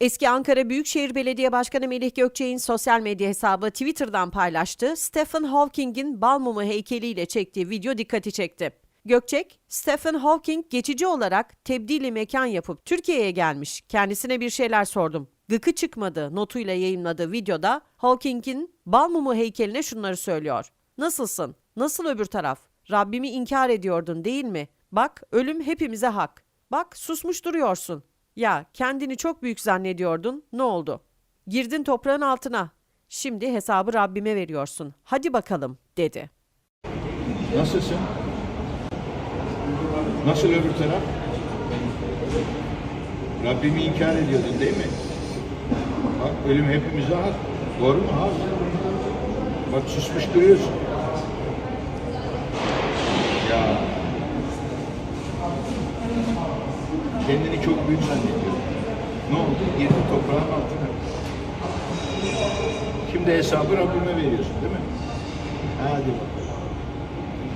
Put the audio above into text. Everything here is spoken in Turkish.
Eski Ankara Büyükşehir Belediye Başkanı Melih Gökçek'in sosyal medya hesabı Twitter'dan paylaştığı Stephen Hawking'in bal mumu heykeliyle çektiği video dikkati çekti. Gökçek, Stephen Hawking geçici olarak tebdili mekan yapıp Türkiye'ye gelmiş. Kendisine bir şeyler sordum. Gıkı çıkmadı notuyla yayınladığı videoda Hawking'in bal mumu heykeline şunları söylüyor. Nasılsın? Nasıl öbür taraf? Rabbimi inkar ediyordun değil mi? Bak ölüm hepimize hak. Bak susmuş duruyorsun. Ya kendini çok büyük zannediyordun. Ne oldu? Girdin toprağın altına. Şimdi hesabı Rabbime veriyorsun. Hadi bakalım dedi. Nasılsın? Nasıl öbür taraf? Rabbimi inkar ediyordun değil mi? Bak ölüm hepimize hak. Doğru mu? Hak. Bak susmuş duruyorsun. Ya. Kendini çok büyük zannediyordun. Ne oldu? Girdin toprağın altına. Şimdi hesabı Rabbime veriyorsun değil mi? Hadi bakalım.